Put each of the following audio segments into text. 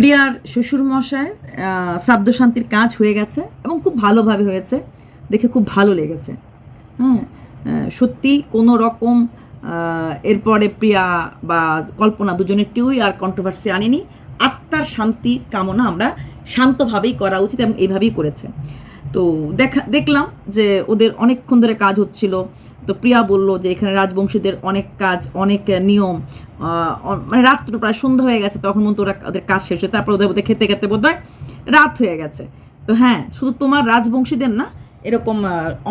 প্রিয়ার শ্বশুর মশায় শ্রাদ্ধ শান্তির কাজ হয়ে গেছে এবং খুব ভালোভাবে হয়েছে। দেখে খুব ভালো লেগেছে। হ্যাঁ সত্যি কোনো রকম এরপরে প্রিয়া বা কল্পনা দুজনের কেউই আর কন্ট্রোভার্সি আনেনি। আত্মার শান্তির কামনা আমরা শান্তভাবেই করা উচিত এবং এইভাবেই করেছে। তো দেখা, দেখলাম যে ওদের অনেকক্ষণ ধরে কাজ হচ্ছিল। তো প্রিয়া বলল যে এখানে রাজবংশীদের অনেক কাজ, অনেক নিয়ম মানে রাত্র প্রায় সন্ধ্যা হয়ে গেছে, তখন মতো ওরা ওদের কাজ শেষ হয়ে তারপর ওদের ওদের খেতে খেতে বোধ হয় রাত হয়ে গেছে। তো হ্যাঁ শুধু তোমার রাজবংশীদের না, এরকম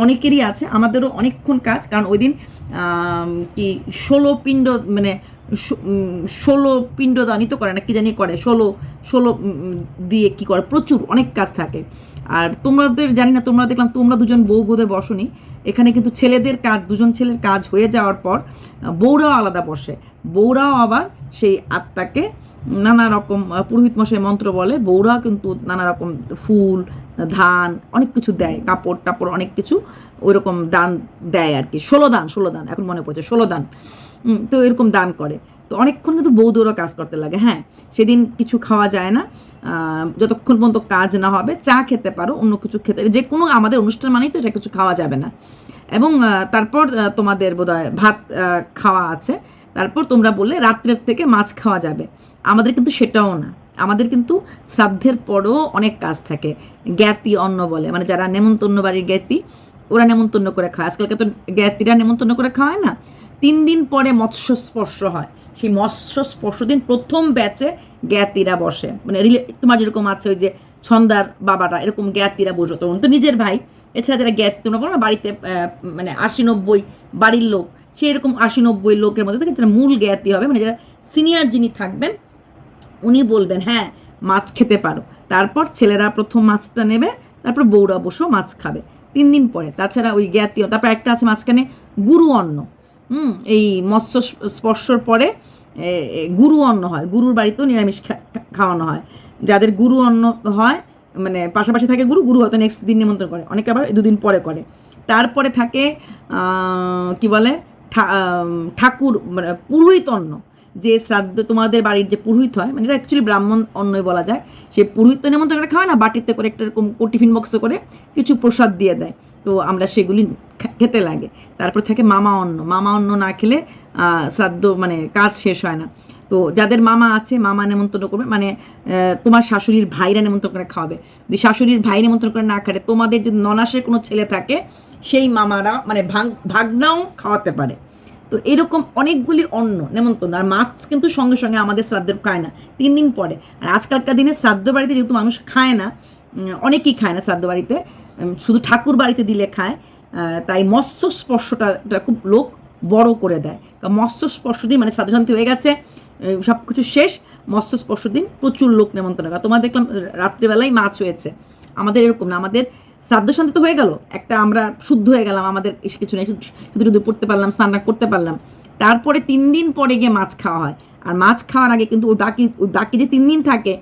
অনেকেরই আছে, আমাদেরও অনেকক্ষণ কাজ, কারণ ওই দিন কি ষোলো পিণ্ড মানে ষোলো পিণ্ডদানই তো করে না, কি জানি করে, ষোলো ষোলো দিয়ে কি করে, প্রচুর অনেক কাজ থাকে। আর তোমাদের, জানি না, তোমরা দেখলাম, তোমরা দুজন বউ বোধে বসনি। এখানে কিন্তু ছেলেদের কাজ, দুজন ছেলের কাজ হয়ে যাওয়ার পর, বউরাও আলাদা বসে। বউরাও আবার সেই আত্মাকে নানা রকম পুরোহিত মশাই মন্ত্র বলে, বউরাও কিন্তু নানা রকম ফুল, ধান, অনেক কিছু দেয়, কাপড় টাপড়, অনেক কিছু ওই রকম দান দেয় আর কি। ষোলো দান ষোলো দান, এখন মনে পড়ছে, ষোলো দান। তো এরকম দান করে। তো অনেকক্ষণ কিন্তু বৌদৌরও কাজ করতে লাগে হ্যাঁ। সেদিন কিছু খাওয়া যায় না যতক্ষণ পর্যন্ত কাজ না হবে, চা খেতে পারো, অন্য কিছু খেতে, যে কোনো আমাদের অনুষ্ঠান মানেই তো এটা কিছু খাওয়া যাবে না। এবং তারপর তোমাদের বোধহয় ভাত খাওয়া আছে। তারপর তোমরা বললে রাত্রের থেকে মাছ খাওয়া যাবে। আমাদের কিন্তু সেটাও না। আমাদের কিন্তু শ্রাদ্ধের পরও অনেক কাজ থাকে। জ্ঞাতি অন্ন বলে মানে যারা নেমন্তন্ন বাড়ির জ্ঞাতি, ওরা নেমন্তন্ন করে খায় আজকালকে তো জ্ঞাতিরা নেমন্তন্ন করে খাওয়ায় না। তিন দিন পরে মৎস্য স্পর্শ হয়। সেই মৎস্য স্পর্শ দিন, প্রথম ব্যাচে জ্ঞাতিরা বসে। মানে রিলে তোমার যেরকম আছে ওই যে ছন্দার বাবাটা, এরকম জ্ঞাতিরা বসো তখন তো নিজের ভাই, এছাড়া যারা জ্ঞাতি, তোমরা বলো না, বাড়িতে মানে আশি নব্বই বাড়ির লোক সেই এরকম আশি নব্বই লোকের মধ্যে থেকে যারা মূল জ্ঞাতি হবে মানে যারা সিনিয়র যিনি থাকবেন, উনি বলবেন হ্যাঁ মাছ খেতে পারো। তারপর ছেলেরা প্রথম মাছটা নেবে, তারপর বউরা বসেও মাছ খাবে। তিন দিন পরে। তাছাড়া ওই জ্ঞাতীয় তারপর একটা আছে মাঝখানে গুরু অন্ন। হুম, এই মৎস্য স্পর্শর পরে গুরু অন্ন হয়। গুরুর বাড়িতেও নিরামিষ খাওয়ানো হয়। যাদের গুরু অন্ন হয় মানে পাশাপাশি থাকে গুরু গুরু হয়তো নেক্সট দিন নিমন্ত্রণ করে। অনেকে আবার দুদিন পরে করে। তারপরে থাকে কি বলে ঠাকুর মানে পুরোহিত অন্ন। যে শ্রাদ্ধ তোমাদের বাড়ির যে পুরোহিত হয় মানে এটা অ্যাকচুয়ালি ব্রাহ্মণ অন্নই বলা যায়, সে পুরোহিত নিমন্ত্রণ করে খাওয়ায় না, বাটিতে করে একটা এরকম টিফিন বক্স করে কিছু প্রসাদ দিয়ে দেয়। তো আমরা সেগুলি খেতে লাগে। তারপর থাকে মামা অন্ন। মামা অন্ন না খেলে শ্রাদ্ধ মানে কাজ শেষ হয় না। তো যাদের মামা আছে, মামা নেমন্তন্ন করবে মানে তোমার শাশুড়ির ভাইরা নেমন্তন্ন করে খাওয়াবে। যদি শাশুড়ির ভাই নেমন্তন্ন করে না খাটে তোমাদের যদি ননাসের কোনো ছেলে থাকে, সেই মামারা মানে ভাগ ভাগনাও খাওয়াতে পারে। তো এরকম অনেকগুলি অন্ন, নেমন্তন্ন, আর মাছ কিন্তু সঙ্গে সঙ্গে আমাদের শ্রাদ্ধের খায় না, তিন দিন পরে। আর আজকালকার দিনে শ্রাদ্ধ বাড়িতে যেহেতু মানুষ খায় না অনেকেই খায় না শ্রাদ্ধ বাড়িতে শুধু ঠাকুর বাড়িতে দিলে খায় তাই মৎস্য স্পর্শটা খুব লোক বড় করে দেয়। মৎস্য স্পর্শ দিন মানে শ্রাদ্ধ শান্তি হয়ে গেছে সব কিছু শেষ, মৎস্য স্পর্শ দিন প্রচুর লোক নেমন্তন্ন তোমার দেখলাম রাত্রিবেলায় মাছ হয়েছে। আমাদের এরকম না, আমাদের শ্রাদ্ধ শান্তি তো হয়ে গেল। একটা আমরা শুদ্ধ হয়ে গেলাম, আমাদের কিছু নেই। শুধু শুধু পড়তে পারলাম, স্নান করতে পারলাম। তারপরে তিন দিন পরে গিয়ে মাছ খাওয়া হয়। আর মাছ খাওয়ার আগে কিন্তু ওই বাকি ওই বাকি যে তিন দিন থাকে,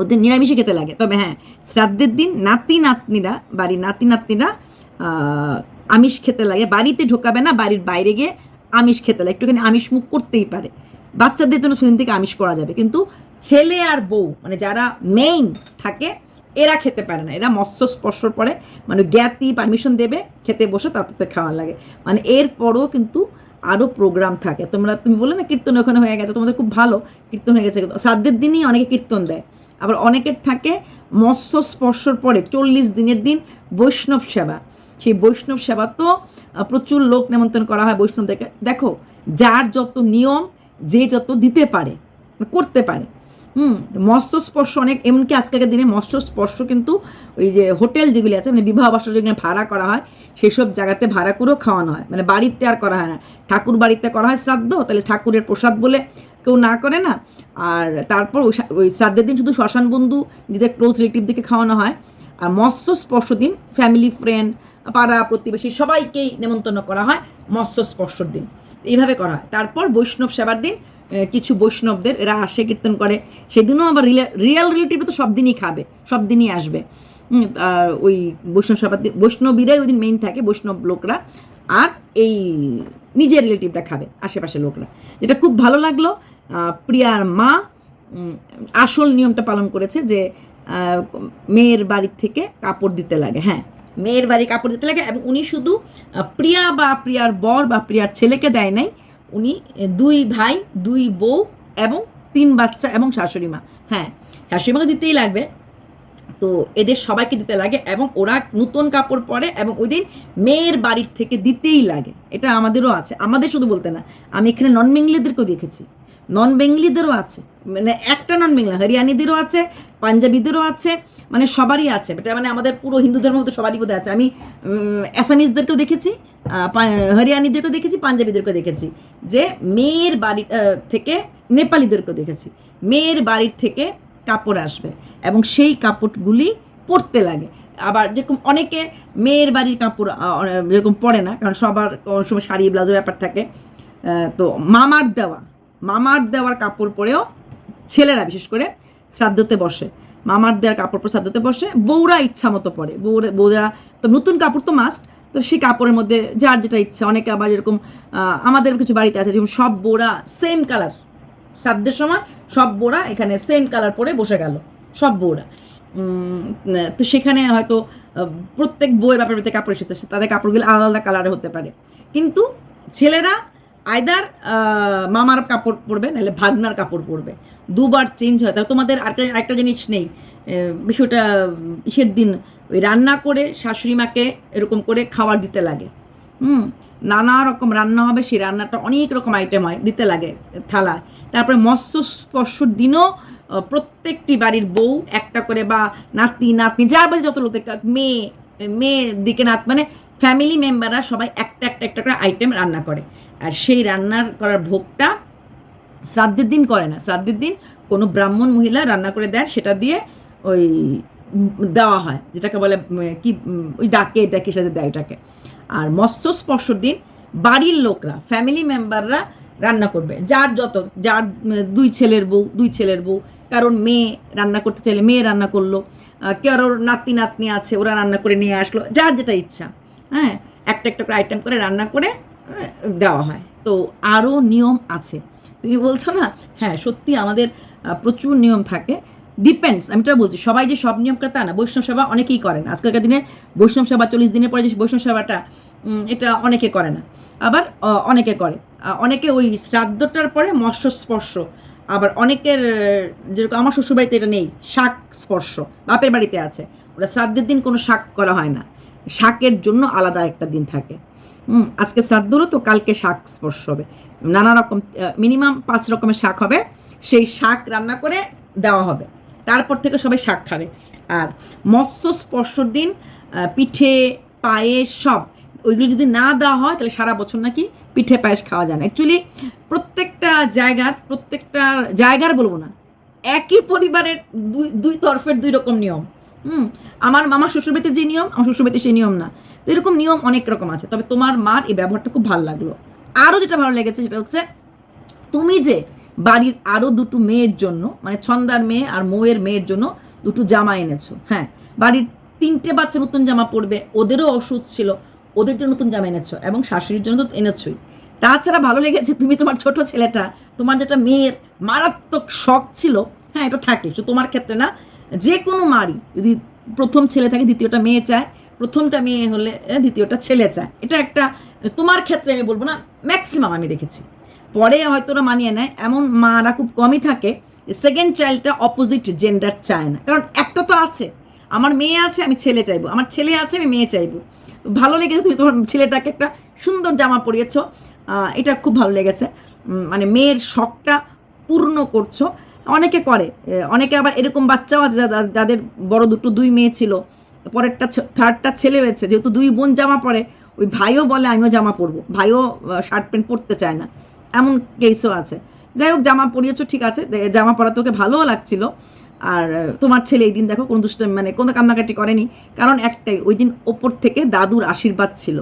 ওদের নিরামিষে খেতে লাগে। তবে হ্যাঁ শ্রাদ্ধের দিন নাতি নাতনিরা, বাড়ির নাতি নাতনিরা আমিষ খেতে লাগে। বাড়িতে ঢোকাবে না, বাড়ির বাইরে গিয়ে আমিষ খেতে লাগে। একটুখানি আমিষ মুখ করতেই পারে। বাচ্চাদের জন্য সেদিন থেকে আমিষ করা যাবে। কিন্তু ছেলে আর বউ মানে যারা মেইন থাকে এরা খেতে পারে না। এরা মৎস্য স্পর্শর পরে মানে জ্ঞাতি পারমিশন দেবে, খেতে বসে তারপর তো খাওয়া লাগে। মানে এরপরও কিন্তু আরও প্রোগ্রাম থাকে। তোমরা, তুমি বলে না কীর্তন ওখানে হয়ে গেছে, তোমাদের খুব ভালো কীর্তন হয়ে গেছে। শ্রাদ্ধের দিনই অনেকে কীর্তন দেয়। আবার অনেকের থাকে মৎস্য স্পর্শর পরে, চল্লিশ দিনের দিন বৈষ্ণব সেবা। সেই বৈষ্ণব সেবা তো প্রচুর লোক নেমন্ত্রণ করা হয় বৈষ্ণবদেরকে। দেখো, যার যত নিয়ম, যে যত দিতে পারে, করতে পারে হুম মৎস্য স্পর্শ অনেক, এমনকি আজকালকার দিনে মৎস্য স্পর্শ কিন্তু ওই যে হোটেল যেগুলি আছে মানে বিবাহ বাসর যেগুলো ভাড়া করা হয় সেই সব জায়গাতে ভাড়া করেও খাওয়ানো হয়। মানে বাড়িতে আর করা হয় না। ঠাকুর বাড়িতে করা হয় শ্রাদ্ধ, তাহলে ঠাকুরের প্রসাদ বলে কেউ না করে না। আর তারপর ওই ওই শ্রাদ্ধের দিন শুধু শ্মশান বন্ধু নিজেদের ক্লোজ রিলেটিভদেরকে খাওয়ানো হয়। আর মৎস্য স্পর্শ দিন ফ্যামিলি ফ্রেন্ড পাড়া প্রতিবেশী সবাইকেই নেমন্তন্ন করা হয় মৎস্য স্পর্শর দিন। এইভাবে করা হয়। তারপর বৈষ্ণব সেবার দিন কিছু বৈষ্ণবদের, এরা আসে কীর্তন করে। সেদিনও আবার রিয়াল রিলেটিভ তো সব দিনই খাবে সব দিনই আসবে আর ওই বৈষ্ণব দিন বৈষ্ণবীরাই ওই দিন মেইন থাকে, বৈষ্ণব লোকরা। আর এই নিজের রিলেটিভটা খাবে, আশেপাশের লোকরা। যেটা খুব ভালো লাগল প্রিয়ার মা আসল নিয়মটা পালন করেছে যে মেয়ের বাড়ির থেকে কাপড় দিতে লাগে হ্যাঁ। মেয়ের বাড়ি কাপড় দিতে লাগে এবং উনি শুধু প্রিয়া বা প্রিয়ার বর বা প্রিয়ার ছেলেকে দেয় নাই উনি দুই ভাই, দুই বউ এবং তিন বাচ্চা এবং শাশুড়ি মা। হ্যাঁ শাশুড়ি মাকে দিতেই লাগবে। তো এদের সবাইকে দিতে লাগে এবং ওরা নতুন কাপড় পরে এবং ওই দিন মেয়ের বাড়ির থেকে দিতেই লাগে। এটা আমাদেরও আছে। আমাদের শুধু বলতে না, আমি এখানে নন বেঙ্গলিদেরকেও দেখেছি। নন বেঙ্গলিদেরও আছে। মানে একটা নন বেঙ্গলা হরিয়ানিদেরও আছে, পাঞ্জাবিদেরও আছে মানে সবারই আছে এটা মানে আমাদের পুরো হিন্দু ধর্মের মধ্যে সবারই বোধহয় আছে। আমি অ্যাসামিজদেরকেও দেখেছি হরিয়ানিদেরকেও দেখেছি, পাঞ্জাবিদেরকেও দেখেছি। যে মেয়ের বাড়ি থেকে নেপালিদেরকেও দেখেছি। মেয়ের বাড়ির থেকে কাপড় আসবে এবং সেই কাপড়গুলি পরতে লাগে। আবার যেরকম অনেকে মেয়ের বাড়ির কাপড় যেরকম পরে না, কারণ সবার সময় শাড়ি, ব্লাউজের ব্যাপার থাকে তো মামার দেওয়া, মামার দেওয়ার কাপড় পরেও ছেলেরা বিশেষ করে শ্রাদ্ধতে বসে। মামার দেওয়ার কাপড় পরে শ্রাদ্ধতে বসে বউরা ইচ্ছা মতো পরে। বউরা বউরা তো নতুন কাপড় তো মাস্ট তো সেই কাপড়ের মধ্যে যার যেটা ইচ্ছা অনেকে আবার এরকম আমাদের কিছু বাড়িতে আছে যেমন সব বউরা সেম কালার সাধ্যের সময় সব বউরা এখানে সেম কালার পরে বসে গেল সব উম, তো সেখানে হয়তো প্রত্যেক বইয়ের ব্যাপারে কাপড় এসেছে তাদের কাপড়গুলো আলাদা আলাদা কালারে হতে পারে। কিন্তু ছেলেরা আয়দার মামার কাপড় পরবে, নাহলে ভাগনার কাপড় পরবে। দুবার চেঞ্জ হয়। তা তোমাদের আরেকটা আরেকটা জিনিস নেই। বিষয়টা ইসের দিন ওই রান্না করে শাশুড়ি মাকে এরকম করে খাবার দিতে লাগে। হুম? নানা রকম রান্না হবে, সেই রান্নাটা অনেক রকম আইটেম হয়, দিতে লাগে থালা তারপরে মৎস্য স্পর্শর দিনও প্রত্যেকটি বাড়ির বউ একটা করে বা নাতি, নাতনি, যার বাড়ি যত লোক মেয়ে, মেয়ের দিকে নাত মানে ফ্যামিলি মেম্বাররা সবাই একটা একটা একটা করে আইটেম রান্না করে। আর সেই রান্নার করার ভোগটা শ্রাদ্ধের দিন করে না। শ্রাদ্ধের দিন কোনো ব্রাহ্মণ মহিলা রান্না করে দেয়, সেটা দিয়ে ওই দেওয়া হয়, যেটাকে বলে কি ওই ডাকে ডাকে সাথে দেয় এটাকে। আর মৎস্য স্পর্শর দিন বাড়ির লোকরা ফ্যামিলি মেম্বাররা রান্না করবে। যার যত, যার দুই ছেলের বউ, দুই ছেলের বউ কারণ মেয়ে রান্না করতে চাইলে মেয়ে রান্না করল কারোর নাতি, নাতনি আছে, ওরা রান্না করে নিয়ে আসলো, যার যেটা ইচ্ছা হ্যাঁ একটা একটা করে আইটেম করে রান্না করে দেওয়া হয়। তো আরও নিয়ম আছে। তুমি বলছো না? হ্যাঁ সত্যি আমাদের প্রচুর নিয়ম থাকে। ডিপেন্ডস আমি তো বলছি, সবাই যে সব নিয়ম করে তা না, বৈষ্ণব সেবা অনেকেই করে না। আজকালকার দিনে বৈষ্ণব সেবা চল্লিশ দিনের পরে যে বৈষ্ণব সেবাটা এটা অনেকে করে না। আবার অনেকে করে। অনেকে ওই শ্রাদ্ধটার পরে মৎস্য স্পর্শ আবার অনেকের, যেরকম আমার শ্বশুরবাড়িতে এটা নেই, শাক স্পর্শ, বাপের বাড়িতে আছে। ওরা শ্রাদ্ধের দিন কোনো শাক করা হয় না। শাকের জন্য আলাদা একটা দিন থাকে। আজকে শ্রাদ্ধ হলো তো কালকে শাক স্পর্শ হবে। নানা রকম মিনিমাম পাঁচ রকমের শাক হবে। সেই শাক রান্না করে দেওয়া হবে। তারপর থেকে সবাই শাক খাবে। আর মৎস্য স্পর্শর দিন পিঠে, পায়েস সব, ওইগুলো যদি না দেওয়া হয়, তাহলে সারা বছর নাকি পিঠে, পায়েস খাওয়া যায় না। অ্যাকচুয়ালি প্রত্যেকটা জায়গার প্রত্যেকটা জায়গার বলব না, একই পরিবারের দুই দুই তরফের দুই রকম নিয়ম। হুম, আমার মামা শ্বশুরবাড়িতে যে নিয়ম, আমার শ্বশুরবাড়িতে সেই নিয়ম না। তো এরকম নিয়ম অনেক রকম আছে। তবে তোমার মার এই ব্যবহারটা খুব ভালো লাগল। আরও যেটা ভালো লেগেছে সেটা হচ্ছে, তুমি যে বাড়ির আরও দুটো মেয়ের জন্য মানে ছন্দার মেয়ে আর মৌয়ের মেয়ের জন্য দুটো জামা এনেছো হ্যাঁ? বাড়ির তিনটে বাচ্চা নতুন জামা পরবে, ওদেরও ওষুধ ছিল, ওদের জন্য নতুন জামা এনেছো এবং শাশুড়ির জন্য তো এনেছোই। তাছাড়া ভালো লেগেছে তুমি তোমার ছোট ছেলেটা, তোমার যেটা মেয়ের মারাত্মক শখ ছিল হ্যাঁ এটা থাকে। শুধু তোমার ক্ষেত্রে না, যে কোনো মারই যদি প্রথম ছেলে থাকে, দ্বিতীয়টা মেয়ে চায় প্রথমটা মেয়ে হলে দ্বিতীয়টা ছেলে চায়। এটা একটা, তোমার ক্ষেত্রে আমি বলব না ম্যাক্সিমাম আমি দেখেছি। পরে হয়তো ওরা মানিয়ে নেয়। এমন মারা খুব কমই থাকে সেকেন্ড চাইল্ডটা অপোজিট জেন্ডার চায় না। কারণ একটা তো আছে। আমার মেয়ে আছে, আমি ছেলে চাইব। আমার ছেলে আছে, আমি মেয়ে চাইব। ভালো লেগেছে, তুমি তোমার ছেলেটাকে একটা সুন্দর জামা পরিয়েছো। এটা খুব ভালো লেগেছে। মানে মেয়ের শখটা পূর্ণ করছ। অনেকে করে অনেকে আবার এরকম বাচ্চাও আছে যাদের বড় দুটো দুই মেয়ে ছিল। পরেরটা থার্ডটা ছেলে হয়েছে, যেহেতু দুই বোন জামা পরে, ওই ভাইও বলে, আমিও জামা পরবো। ভাইও শার্ট প্যান্ট পরতে চায় না। এমন কেসও আছে। যাই হোক, জামা পরিয়েছো, ঠিক আছে। জামা পরা তোকে ভালোও লাগছিল। আর তোমার ছেলে এই দিন দেখো কোনো দুষ্ট মানে কোনো কান্নাকাটি করেনি। কারণ একটাই, ওই দিন ওপর থেকে দাদুর আশীর্বাদ ছিল।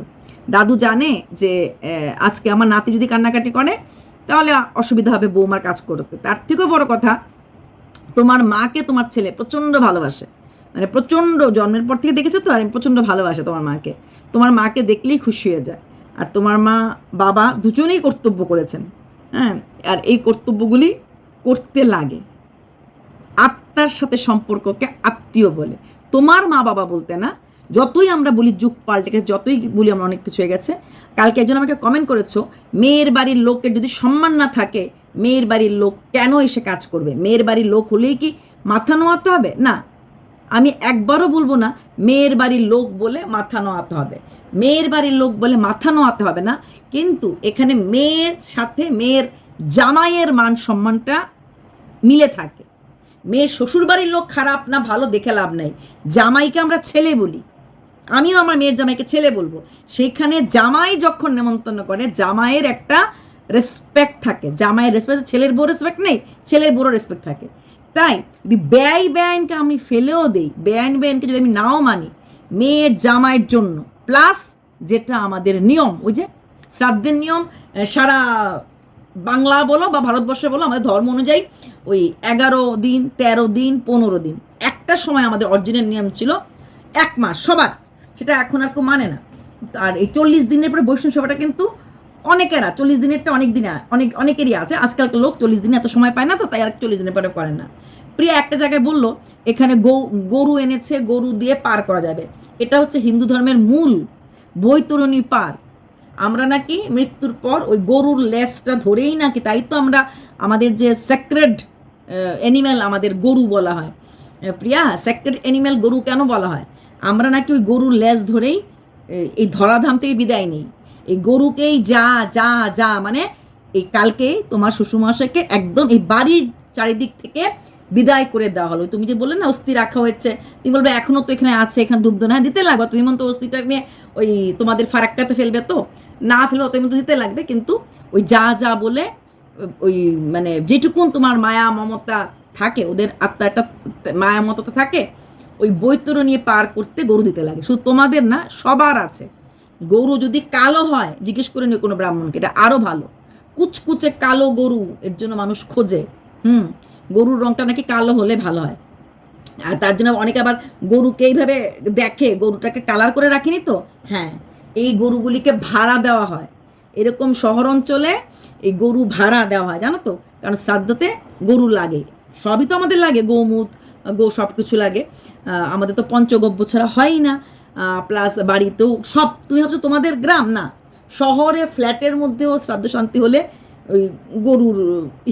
দাদু জানে যে আজকে আমার নাতি যদি কান্নাকাটি করে, তাহলে অসুবিধা হবে বৌমার কাজ করতে। তার থেকেও বড় কথা, তোমার মাকে তোমার ছেলে প্রচণ্ড ভালোবাসে। মানে প্রচণ্ড জন্মের পর থেকে দেখেছ তো? আর প্রচণ্ড ভালোবাসে তোমার মাকে। তোমার মাকে দেখলেই খুশি হয়ে যায়। আর তোমার মা, বাবা দুজনেই কর্তব্য করেছেন। হ্যাঁ? আর এই কর্তব্যগুলি করতে লাগে। আত্মার সাথে সম্পর্ককে আত্মীয় বলে। তোমার মা বাবা বলতে না, যতই আমরা বলি যুগ পাল্টে গেছে যতই বলি আমরা অনেক কিছু হয়ে গেছে, কালকে একজন আমাকে কমেন্ট করেছ, মেয়ের বাড়ির লোকের যদি সম্মান না থাকে, মেয়ের বাড়ির লোক কেন এসে কাজ করবে? মেয়ের বাড়ির লোক হলেই কি মাথা নোয়াতে হবে? না। আমি একবারও বলব না, মেয়ের বাড়ির লোক বলে মাথা নোয়াতে হবে। মেয়ের বাড়ির লোক বলে মাথা নোয়াতে হবে না। কিন্তু এখানে মেয়ের সাথে মেয়ের জামাইয়ের মান সম্মানটা মিলে থাকে। মেয়ের শ্বশুরবাড়ির লোক খারাপ না, ভালো দেখে লাভ নেই। জামাইকে আমরা ছেলে বলি। আমিও আমার মেয়ের জামাইকে ছেলে বলব। সেইখানে জামাই যখন নেমন্তন্ন করে, জামাইয়ের একটা রেসপেক্ট থাকে। জামাইয়ের রেসপেক্ট ছেলের বউ রেসপেক্ট নেই, ছেলের বউরও রেসপেক্ট থাকে। তাই যদি ব্যয় ব্যয়নকে আমি ফেলেও দেই। ব্যয়ন ব্যয়নকে যদি আমি নাও মানি, মেয়ের জামাইয়ের জন্য। প্লাস যেটা আমাদের নিয়ম, ওই যে শ্রাদ্ধের নিয়ম সারা বাংলা বলো বা ভারতবর্ষে বলো, আমাদের ধর্ম অনুযায়ী ওই এগারো দিন, তেরো দিন, পনেরো দিন। একটা সময় আমাদের অরিজিনাল নিয়ম ছিল এক মাস সবার। সেটা এখন আর কেউ মানে না। আর এই চল্লিশ দিনের পরে বৈষ্ণব সেবাটা কিন্তু অনেকেরা চল্লিশ দিনেরটা অনেক দিনে অনেক, অনেকেরই আছে। আজকালকার লোক চল্লিশ দিনে এত সময় পায় না তো, তাই আর চল্লিশ দিনের পরে করে না। প্রিয়া একটা জায়গায় বলল, এখানে গৌ, গরু এনেছে, গরু দিয়ে পার করা যাবে। এটা হচ্ছে হিন্দু ধর্মের মূল বৈতরণী পার। আমরা নাকি মৃত্যুর পর ওই গরুর লেসটা ধরেই নাকি, তাই তো আমরা আমাদের যে সেক্রেড অ্যানিম্যাল আমাদের গরু বলা হয়। প্রিয়া সেক্রেড অ্যানিম্যাল গরু কেন বলা হয়? আমরা নাকি ওই গরুর লেজ ধরেই এই ধরাধাম থেকে বিদায় নেই। এই গরুকেই যা যা যা মানে এই কালকে তোমার শ্বশুরমশাইকে একদম এই বাড়ির চারিদিক থেকে বিদায় করে দেওয়া হলো। তুমি যে বললে না অস্থি রাখা হয়েছে তুমি বলবে এখনও তো এখানে আছে এখানে দুগ্ধ না হ্যাঁ, দিতে লাগবে তুমি মন তো অস্থিটা নিয়ে ওই তোমাদের ফারাক্কাতে ফেলবে তো? না ফেলবে তুমি তো দিতে লাগবে কিন্তু ওই যা যা বলে ওই মানে যেটুকুন তোমার মায়া মমতা থাকে ওদের আত্মাটা মায়া মমতা থাকে ওই বৈতরণী পার করতে গরু দিতে লাগে। শুধু তোমাদের না সবার আছে। গরু যদি কালো হয়, জিজ্ঞেস করে নিও কোনো ব্রাহ্মণকে, এটা আরও ভালো। কুচকুচে কালো গরু, এর জন্য মানুষ খোঁজে। হুম, গরুর রংটা নাকি কালো হলে ভালো হয়। আর তার জন্য অনেকে আবার গরুকে এইভাবে দেখে, গরুটাকে কালার করে রাখিনি তো? হ্যাঁ এই গরুগুলিকে ভাড়া দেওয়া হয়। এরকম শহর অঞ্চলে এই গরু ভাড়া দেওয়া হয়, জানো তো? কারণ শ্রাদ্ধতে গরু লাগে। সবই তো আমাদের লাগে, গৌমুত, গো সব কিছু লাগে আমাদের তো পঞ্চগব্য ছাড়া হয়ই না। প্লাস বাড়িতেও সব, তুমি ভাবছ তোমাদের গ্রাম? না। শহরে ফ্ল্যাটের মধ্যেও শ্রাদ্ধ শান্তি হলে ওই গরুর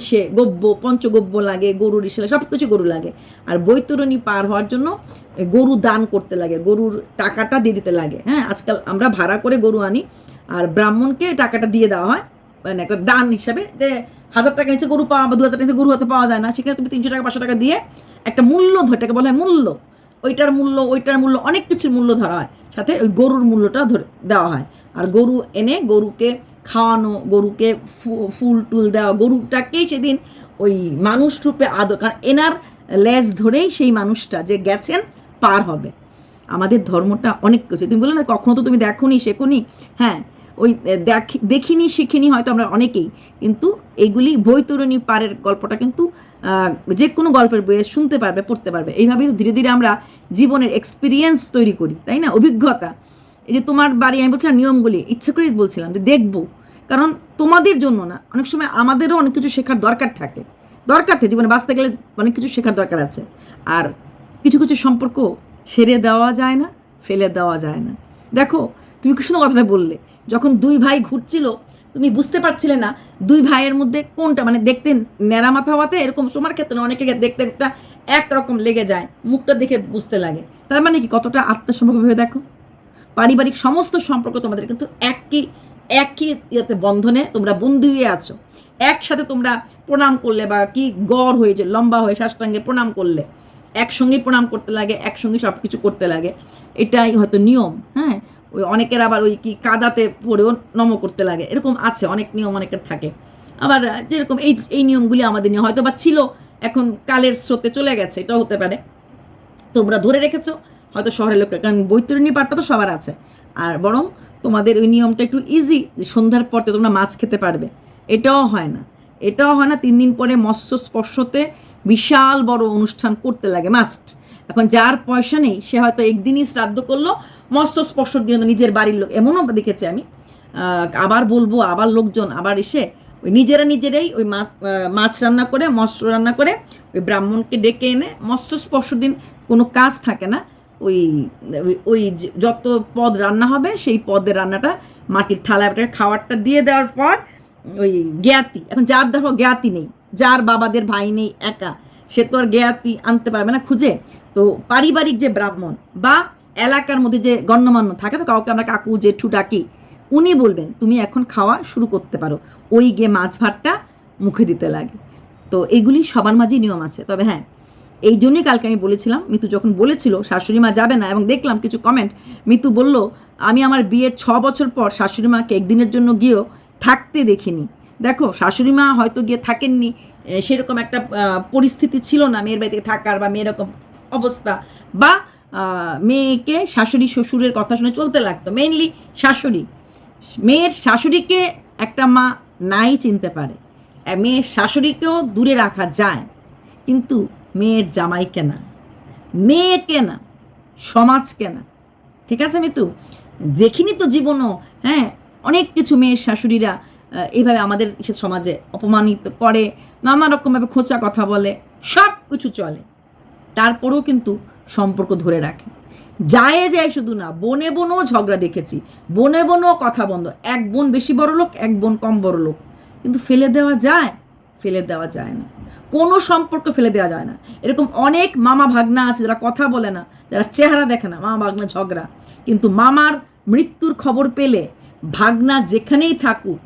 ইসে, গব্য, পঞ্চগব্য লাগে, গরুর ইসে সব কিছু গরু লাগে। আর বৈতরণী পার হওয়ার জন্য গরু দান করতে লাগে, গরুর টাকাটা দিয়ে দিতে লাগে। হ্যাঁ আজকাল আমরা ভাড়া করে গরু আনি, আর ব্রাহ্মণকে টাকাটা দিয়ে দেওয়া হয় মানে একটা দান হিসাবে, যে হাজার টাকা নিচে গরু পাওয়া বা দু হাজার টাকা নিচে গরু হতে পাওয়া যায় না, সেখানে তুমি তিনশো টাকা, পাঁচশো টাকা দিয়ে একটা মূল্য ধরে এটাকে বলা হয় মূল্য। ওইটার মূল্য ওইটার মূল্য, অনেক কিছুর মূল্য ধরা হয়। সাথে ওই গরুর মূল্যটা ধরে, দেওয়া হয়। আর গরু এনে গরুকে খাওয়ানো, গরুকে ফুল টুল দেওয়া, গরুটাকেই সেদিন ওই মানুষ রূপে আদর, কারণ এনার লেজ ধরেই সেই মানুষটা যে গেছেন, পার হবে। আমাদের ধর্মটা অনেক কিছু। তুমি বলে না, কখনো তো তুমি দেখোনি, শেখোনি? হ্যাঁ ওই দেখি, দেখিনি, শিখিনি হয়তো আমরা অনেকেই, কিন্তু এগুলি বৈতরণী পারের গল্পটা কিন্তু যে কোনো গল্পের বইয়ে শুনতে পারবে, পড়তে পারবে। এইভাবেই ধীরে ধীরে আমরা জীবনের এক্সপিরিয়েন্স তৈরি করি, তাই না? অভিজ্ঞতা। এই যে তোমার বাড়ি, আমি বলছিলাম নিয়মগুলি, ইচ্ছা করেই বলছিলাম যে দেখব। কারণ তোমাদের জন্য না, অনেক সময় আমাদেরও অনেক কিছু শেখার দরকার থাকে। দরকার থাকে, জীবনে বাঁচতে গেলে অনেক কিছু শেখার দরকার আছে। আর কিছু কিছু সম্পর্ক ছেড়ে দেওয়া যায় না, ফেলে দেওয়া যায় না। দেখো, তুমি কি সুন্দর কথাটা বললে। যখন দুই ভাই ঘুরছিল তুমি বুঝতে পারছিলে না দুই ভাইয়ের মধ্যে কোনটা মানে দেখতে ন্যাড়া মাথা হওয়াতে এরকম সময় ক্ষেত্রে না, অনেকের দেখতে একটা একরকম লেগে যায় মুখটা দেখে বুঝতে লাগে। তার মানে কি? কতটা আত্মসম্পর্ক ভেবে দেখো। পারিবারিক সমস্ত সম্পর্ক তোমাদের কিন্তু একই একই ইয়েতে বন্ধনে তোমরা বন্দি হয়ে আছো। একসাথে তোমরা প্রণাম করলে বা কি গড় হয়ে যে লম্বা হয়ে সাষ্টাঙ্গে প্রণাম করলে একসঙ্গে প্রণাম করতে লাগে একসঙ্গে সব কিছু করতে লাগে এটাই হয়তো নিয়ম হ্যাঁ? ওই অনেকের আবার ওই কি কাদাতে পড়েও নম করতে লাগে। এরকম আছে, অনেক নিয়ম অনেকের থাকে। আবার যেরকম এই এই নিয়মগুলি আমাদের নিয়ে হয়তো বা ছিল, এখন কালের স্রোতে চলে গেছে, এটাও হতে পারে। তোমরা ধরে রেখেছো, হয়তো শহরের লোকরা কারণ বৈতরণী পাটটা তো সবার আছে। আর বরং তোমাদের ওই নিয়মটা একটু ইজি যে সন্ধ্যার পর তোমরা মাছ খেতে পারবে। এটাও হয় না। এটাও হয় না, তিন দিন পরে মৎস্য স্পর্শতে বিশাল বড় অনুষ্ঠান করতে লাগে মাস্ট এখন যার পয়সা নেই, সে হয়তো একদিনই শ্রাদ্ধ করল মৎস্য স্পর্শ দিয়ে নিজের বাড়ির লোক। এমনও দেখেছি আমি। আবার বলব, আবার লোকজন আবার এসে ওই নিজেরা নিজেরাই ওই মাছ রান্না করে মৎস্য রান্না করে, ওই ব্রাহ্মণকে ডেকে এনে মৎস্য স্পর্শ দিন কোনো কাজ থাকে না। ওই, ওই- যত পদ রান্না হবে, সেই পদের রান্নাটা মাটির থালায় খাবারটা দিয়ে দেওয়ার পর ওই জ্ঞাতি, এখন যার দেখো জ্ঞাতি নেই, যার বাবাদের ভাই নেই একা, সে তো আর জ্ঞাতি আনতে পারবে না খুঁজে। তো পারিবারিক যে ব্রাহ্মণ বা এলাকার মধ্যে যে গণ্যমান্য থাকে তো কাউকে আমরা কাকু, জেঠু ডাকি, উনি বলবেন, তুমি এখন খাওয়া শুরু করতে পারো। ওই গিয়ে মাছ ভাতটা মুখে দিতে লাগে। তো এগুলি সবার মাঝেই নিয়ম আছে। তবে হ্যাঁ এই জন্যই কালকে আমি বলেছিলাম, মিতু যখন বলেছিল, শাশুড়ি মা যাবে না, এবং দেখলাম কিছু কমেন্ট মিতু বলল, আমি আমার বিয়ের ছ বছর পর শাশুড়ি মাকে একদিনের জন্য গিয়েও থাকতে দেখিনি। দেখো, শাশুড়ি মা হয়তো গিয়ে থাকেননি সেরকম একটা পরিস্থিতি ছিল না মেয়ের বাড়িতে থাকার বা মেয়েরকম অবস্থা, বা মেয়েকে শাশুড়ি শ্বশুরের কথা শুনে চলতে লাগতো মেইনলি শাশুড়ি। মেয়ের শাশুড়িকে একটা মা নাই চিনতে পারে। মেয়ের শাশুড়িকেও দূরে রাখা যায়, কিন্তু মেয়ের জামাইকে না। মেয়েকে না, সমাজকে না। ঠিক আছে মিতু? দেখিনি তো জীবনও হ্যাঁ? অনেক কিছু মেয়ের শাশুড়িরা এইভাবে আমাদের সমাজে অপমানিত করে, নানা রকমভাবে খোঁচা কথা বলে সব কিছু চলে। তারপরেও কিন্তু সম্পর্ক ধরে রাখে। যায় যায় শুধু না, বনে বনেও ঝগড়া দেখেছি। বনে বনেও কথা বন্ধ। এক বোন বেশি বড় লোক, এক বোন কম বড় লোক। কিন্তু ফেলে দেওয়া যায়? ফেলে দেওয়া যায় না। কোনো সম্পর্ক ফেলে দেওয়া যায় না। এরকম অনেক মামা ভাগনা আছে যারা কথা বলে না, যারা চেহারা দেখে না, মামা ভাগনা ঝগড়া। কিন্তু মামার মৃত্যুর খবর পেলে ভাগনা যেখানেই থাকুক,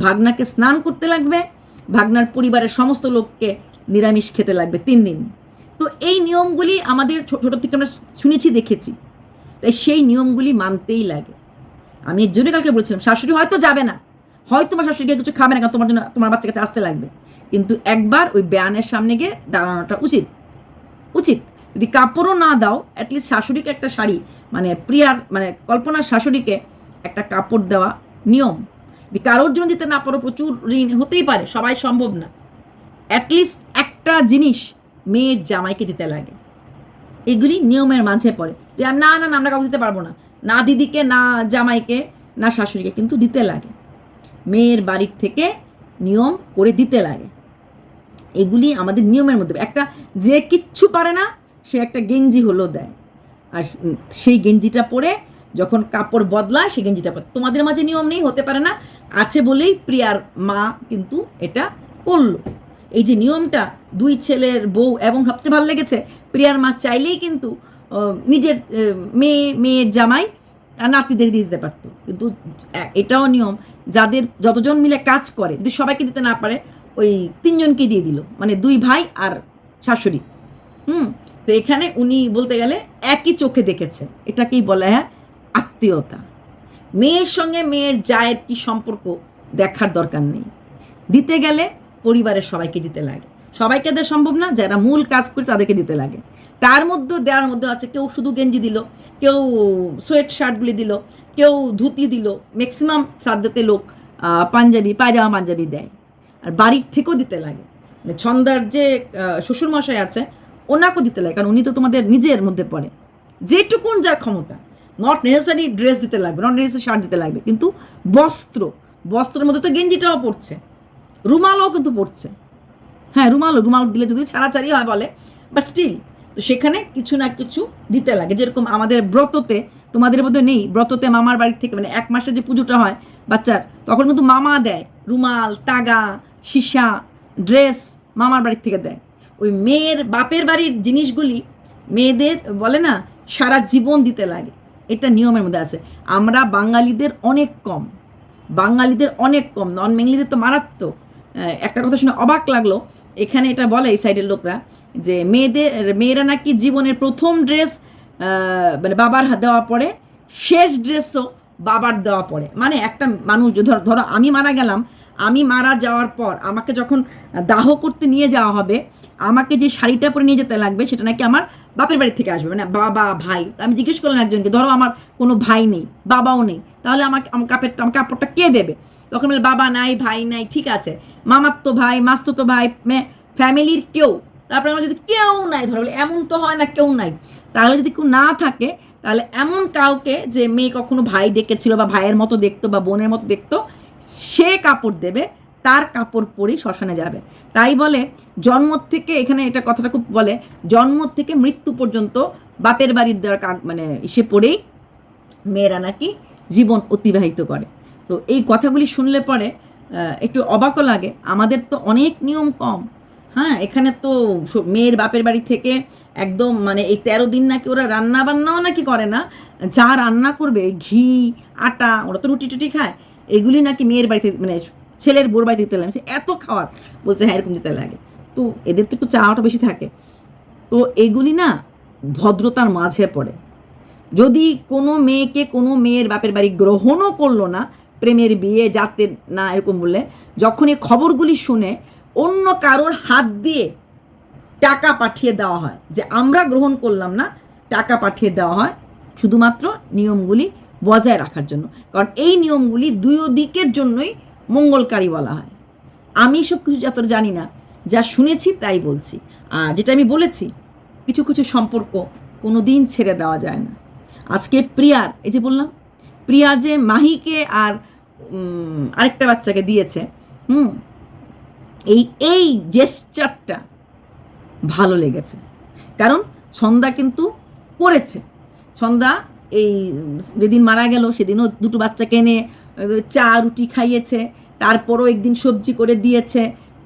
ভাগনাকে স্নান করতে লাগবে, ভাগনার পরিবারের সমস্ত লোককে নিরামিষ খেতে লাগবে তিন দিন। তো এই নিয়মগুলি আমাদের ছোটো থেকে আমরা শুনেছি, দেখেছি। তাই সেই নিয়মগুলি মানতেই লাগে। আমি এর জন্য কালকে বলছিলাম, শাশুড়ি হয়তো যাবে না। হয়তো তোমার শাশুড়িকে কিছু খাবে না, কারণ তোমার জন্য তোমার বাচ্চা কাছে আসতে লাগবে। কিন্তু একবার ওই ব্যানের সামনে গিয়ে দাঁড়ানোটা উচিত। উচিত। যদি কাপড়ও না দাও অ্যাটলিস্ট শাশুড়িকে একটা শাড়ি মানে প্রিয়ার মানে কল্পনার শাশুড়িকে একটা কাপড় দেওয়া নিয়ম। যদি কারোর জন্য দিতে না পারো, প্রচুর ঋণ হতেই পারে, সবাই সম্ভব না। অ্যাটলিস্ট একটা জিনিস মেয়ের জামাইকে দিতে লাগে। এগুলি নিয়মের মাঝে পড়ে যে, না না না, আমরা কাউকে দিতে পারব না। না দিদিকে, না জামাইকে, না শাশুড়িকে কিন্তু দিতে লাগে। মেয়ের বাড়ির থেকে নিয়ম করে দিতে লাগে। এগুলি আমাদের নিয়মের মধ্যে একটা যে কিচ্ছু পারে না, সে একটা গেঞ্জি হলো দেয়। আর সেই গেঞ্জিটা পরে যখন কাপড় বদলায়, সেই গেঞ্জিটা পরে। তোমাদের মাঝে নিয়ম নেই, হতে পারে না, আছে বলেই প্রিয়ার মা কিন্তু এটা করল। এই যে নিয়মটা দুই ছেলের বউ এবং সবচেয়ে ভালো লেগেছে, প্রিয়ার মা চাইলেই কিন্তু নিজের মেয়ে, মেয়ের জামাই নাতিদের দিয়ে দিতে পারতো। কিন্তু এটাও নিয়ম, যাদের যতজন মিলে কাজ করে, যদি সবাইকে দিতে না পারে, ওই তিনজনকে দিয়ে দিল। মানে দুই ভাই আর শাশুড়ি। হুম? তো এখানে উনি বলতে গেলে একই চোখে দেখেছে এটাকেই বলা, হয়, আত্মীয়তা। মেয়ের সঙ্গে মেয়ের জায়ের কি সম্পর্ক দেখার দরকার নেই। দিতে গেলে পরিবারের সবাইকে দিতে লাগে। সবাইকে দেওয়া সম্ভব না, যারা মূল কাজ করে তাদেরকে দিতে লাগে। তার মধ্যে দেওয়ার মধ্যে আছে, কেউ শুধু গেঞ্জি দিল, কেউ সোয়েট শার্টগুলি দিল, কেউ ধুতি দিল ম্যাক্সিমাম শ্রাদ্ধতে লোক পাঞ্জাবি, পায়জামা পাঞ্জাবি দেয়। আর বাড়ির থেকেও দিতে লাগে। মানে ছন্দার যে শ্বশুরমশাই আছে, ওনাকেও দিতে লাগে, কারণ উনি তো তোমাদের নিজের মধ্যে পড়ে। যেটুকুন যার ক্ষমতা নট নেসেসারি ড্রেস দিতে লাগবে নট নেসেসারি শার্ট দিতে লাগবে, কিন্তু বস্ত্র, বস্ত্রের মধ্যে তো গেঞ্জিটাও পড়ছে। রুমালও কিন্তু পড়ছে। হ্যাঁ রুমালও রুমাল দিলে যদি ছাড়াছাড়ি হয় বলে। বাট স্টিল তো সেখানে কিছু না কিছু দিতে লাগে। যেরকম আমাদের ব্রততে, তোমাদের মধ্যে নেই? ব্রততে মামার বাড়ি থেকে মানে এক মাসে যে পুজোটা হয় বাচ্চার, তখন কিন্তু মামা দেয় রুমাল, তাগা, সীসা, ড্রেস মামার বাড়ির থেকে দেয়। ওই মেয়ের, বাপের বাড়ির জিনিসগুলি মেয়েদের বলে না, সারা জীবন দিতে লাগে। এটা নিয়মের মধ্যে আছে। আমরা বাঙালিদের অনেক কম। বাঙালিদের অনেক কম। নন বেঙ্গলিদের তো মারাত্মক। একটা কথা শুনে অবাক লাগল। এখানে এটা বলে এই সাইডের লোকরা যে মেয়েদের, মেয়েরা নাকি জীবনের প্রথম ড্রেস মানে বাবার দেওয়া পড়ে শেষ ড্রেসও বাবার দেওয়া পড়ে মানে একটা মানুষ ধরো ধরো আমি মারা গেলাম, আমি মারা যাওয়ার পর আমাকে যখন দাহ করতে নিয়ে যাওয়া হবে, আমাকে যে শাড়িটা পরে নিয়ে যেতে লাগবে, সেটা নাকি আমার বাপের বাড়ি থেকে আসবে। মানে বাবা, ভাই, আমি জিজ্ঞেস করলাম একজনকে, ধরো আমার কোনো ভাই নেই, বাবাও নেই, তাহলে আমাকে, আমার কাপড়টা আমার কাপড়টা কে দেবে? তখন বলে বাবা নাই, ভাই নাই, ঠিক আছে। মামার তো ভাই মাস্তো তো ভাই ফ্যামিলির কেউ। তারপরে আমার যদি কেউ নাই, ধরো বলে, এমন তো হয় না কেউ নাই। তাহলে যদি কেউ না থাকে, তাহলে এমন কাউকে যে মেয়ে কখনো ভাই ডেকেছিল বা ভাইয়ের মতো দেখতো বা বোনের মতো দেখতো, সে কাপড় দেবে, তার কাপড় পরেই শ্মশানে যাবে। তাই বলে, জন্ম থেকে এখানে এটা কথাটা খুব বলে, জন্ম থেকে মৃত্যু পর্যন্ত বাপের বাড়ির দেওয়ার মানে ইসে পড়েই মেয়েরা নাকি জীবন অতিবাহিত করে। তো এই কথাগুলি শুনলে পরে একটু অবাকও লাগে। আমাদের তো অনেক নিয়ম কম। হ্যাঁ এখানে তো মেয়ের বাপের বাড়ি থেকে একদম মানে এই তেরো দিন নাকি ওরা রান্না বান্নাও নাকি করে না। যা রান্না করবে, ঘি, আটা, ওরা তো রুটি টুটি খায়। এগুলি নাকি মেয়ের বাড়িতে মানে ছেলের বোর বাড়িতে দিতে লাগে। এত খাওয়ার, বলছে হ্যাঁ এরকম দিতে লাগে। তো এদের তো একটু চাওয়াটা বেশি থাকে। তো এগুলি না ভদ্রতার মাঝে পড়ে। যদি কোনো মেয়েকে কোনো মেয়ের বাপের বাড়ি গ্রহণও করল না প্রেমের বিয়ে, যাতে না এরকম বললে যখন এই খবরগুলি শুনে অন্য কারোর হাত দিয়ে টাকা পাঠিয়ে দেওয়া হয়, যে আমরা গ্রহণ করলাম না, টাকা পাঠিয়ে দেওয়া হয় শুধুমাত্র নিয়মগুলি বজায় রাখার জন্য। কারণ এই নিয়মগুলি দুই দিকের জন্যই মঙ্গলকারী বলা হয়। আমি সব কিছু যত জানি না, যা শুনেছি তাই বলছি। আর যেটা আমি বলেছি, কিছু কিছু সম্পর্ক কোনো দিন ছেড়ে দেওয়া যায় না। আজকে প্রিয়ার, এই যে বললাম, প্রিয়া যে মাহিকে আর আরেকটা বাচ্চাকে দিয়েছে, হুম? এই এই জেস্টারটা ভালো লেগেছে। কারণ ছন্দা কিন্তু করেছে। ছন্দা এই, যেদিন মারা গেল, সেদিনও দুটো বাচ্চাকে এনে চা, রুটি খাইয়েছে, তারপরও একদিন সবজি করে দিয়েছে।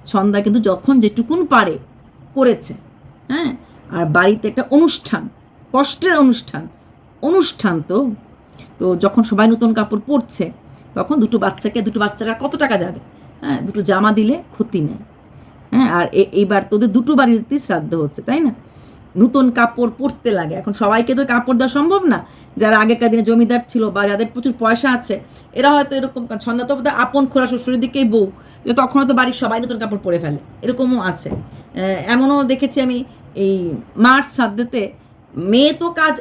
ছন্দা কিন্তু যখন যেটুকুন পারে করেছে হ্যাঁ? আর বাড়িতে একটা অনুষ্ঠান, কষ্টের অনুষ্ঠান অনুষ্ঠান তো তো যখন সবাই নতুন কাপড় পরছে তখন দুটো বাচ্চাকে, দুটো বাচ্চারা কত টাকা যাবে? হ্যাঁ দুটো জামা দিলে ক্ষতি নেই। হ্যাঁ আর এইবার তোদের দুটো বাড়িতেই শ্রাদ্ধ হচ্ছে, তাই না? নতুন কাপড় পরতে লাগে। এখন সবাইকে তো কাপড় দেওয়া সম্ভব না। যারা আগেকার দিনে জমিদার ছিল বা যাদের প্রচুর পয়সা আছে, এরা হয়তো এরকম ছন্দা তো আপন খোলা শ্বশুরের দিকেই বউ। তখন হয়তো বাড়ির সবাই নতুন কাপড় পরে ফেলে। এরকমও আছে। এমনও দেখেছি আমি এই মার্চ শ্রাদ্ধেতে মেয়ে তো কাজ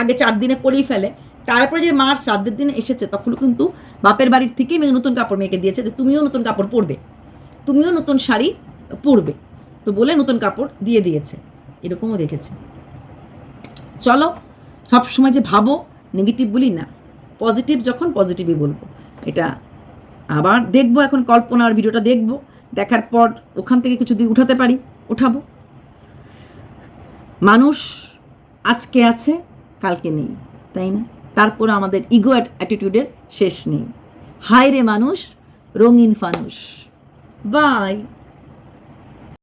আগে চার দিনে করেই ফেলে। তারপরে যে মার শ্রাদ্ধের দিন এসেছে, তখন কিন্তু বাপের বাড়ির থেকেই মেয়ে নতুন কাপড় মেয়েকে দিয়েছে যে তুমিও নতুন কাপড় পরবে। তুমিও নতুন শাড়ি পরবে। তো বলে নতুন কাপড় দিয়ে দিয়েছে। এরকমও দেখেছে। চলো, সবসময় যে ভাবো নেগেটিভ বলি না। পজিটিভ যখন পজিটিভই বলব। এটা আবার দেখব, এখন কল্পনার ভিডিওটা দেখব। দেখার পর ওখান থেকে কিছু দিয়ে উঠাতে পারি, উঠাবো। মানুষ আজকে আছে, কালকে নেই, তাই না? তারপর আমাদের ইগো অ্যাটিটিউডের শেষ নেই। হায় রে মানুষ রঙিন ফানুষ। বাই